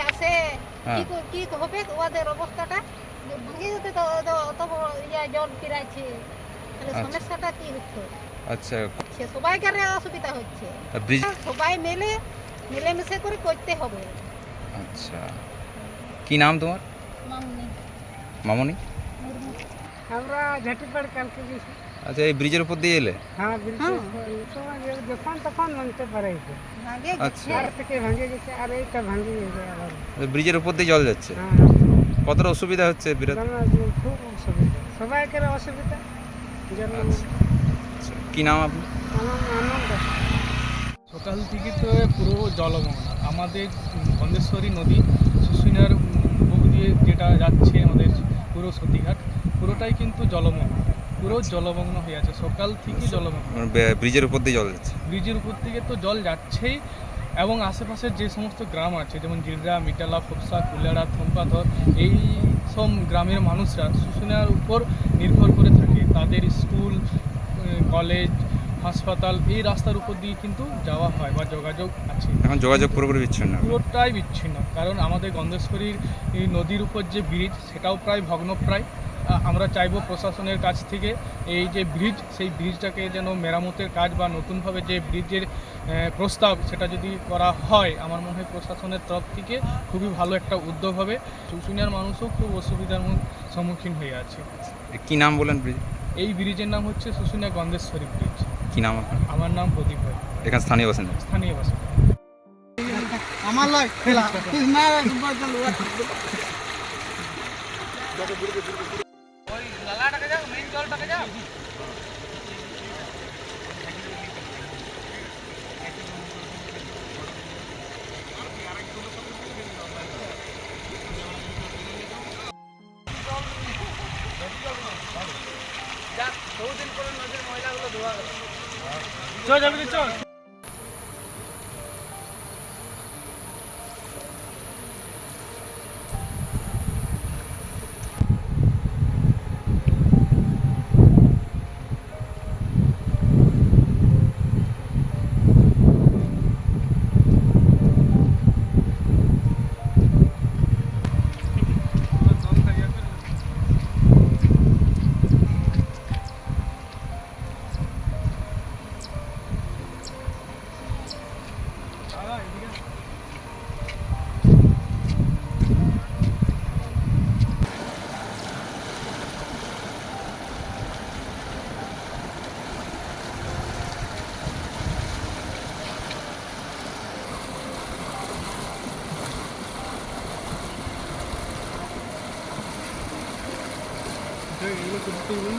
আছে। কি হ্যাঁ। কি হবে ওদের অবস্থাটা? ভেঙে যেতে তো অত ইয়া জল ফিরাচ্ছে তাহলে আচ্ছা। সমস্যাটা কি হচ্ছে? আচ্ছা। সবাই সবাইকার অসুবিধা হচ্ছে। হ্যাঁ, সবাই মিলে মিলেমিশে করে করতে হবে। আচ্ছা। কি নাম তোমার? মামনি। মামনি? আমরা ঝাটিপাড় কালকে গেছি। আচ্ছা এই ব্রিজের উপর দিয়ে এলে? হ্যাঁ বিলকুল সময় যখন তখন ভাঙতে পারে। আচ্ছা। আর থেকে ভাঙে গেছে আর এইটা ভাঙে গেছে আবার। ব্রিজের উপর দিয়ে জল যাচ্ছে? হ্যাঁ। কতটা অসুবিধা হচ্ছে বিরাট খুব অসুবিধা। সবাইকার অসুবিধা। আচ্ছা। আচ্ছা, কি নাম আপনি আনন্দ আনন্দ। সকাল থেকে তো পুরো জলমগ্ন। আমাদের গন্ধেশ্বরী নদী শুশুনিয়ার বুক দিয়ে যেটা যাচ্ছে আমাদের পুরো সতীঘাট পুরোটাই কিন্তু জলমগ্ন। পুরো জলমগ্ন হয়ে আছে। সকাল থেকে জলমগ্ন। মানে ব্রিজের উপর দিয়ে জল যাচ্ছে? ব্রিজের উপর থেকে তো জল যাচ্ছেই এবং আশেপাশের যে সমস্ত গ্রাম আছে যেমন জিররা মিটালা ফোকসা কুলেড়া থম্পাধর এই সব গ্রামের মানুষরা শুশুনিয়ার উপর নির্ভর করে থাকে। তাদের স্কুল কলেজ হাসপাতাল এই রাস্তার উপর দিয়ে কিন্তু যাওয়া হয় বা যোগাযোগ আছে। এখন যোগাযোগ পুরোপুরি বিচ্ছিন্ন পুরোটাই বিচ্ছিন্ন। কারণ আমাদের গন্ধেশ্বরীর এই নদীর উপর যে ব্রিজ সেটাও প্রায় ভগ্নপ্রায়। আমরা চাইব প্রশাসনের কাছ থেকে এই যে ব্রিজ সেই ব্রিজটাকে যেন মেরামতের কাজ বা নতুনভাবে যে ব্রিজের প্রস্তাব সেটা যদি করা হয় আমার মনে হয় প্রশাসনের তরফ থেকে খুবই ভালো একটা উদ্যোগ হবে। শুশুনিয়ার মানুষও খুব অসুবিধার সম্মুখীন হয়ে আছে। কি নাম বলেন ব্রিজ এই ব্রিজের নাম হচ্ছে শুশুনিয়া গন্ধেশ্বরী ব্রিজ কি নাম আপনার? আমার নাম প্রদীপ ভাই। এখানে স্থানীয় বাসিন্দা? স্থানীয় বাসিন্দা। আমার লয় খেলা। না চল যাবি চল। এগুলো করতে বলুন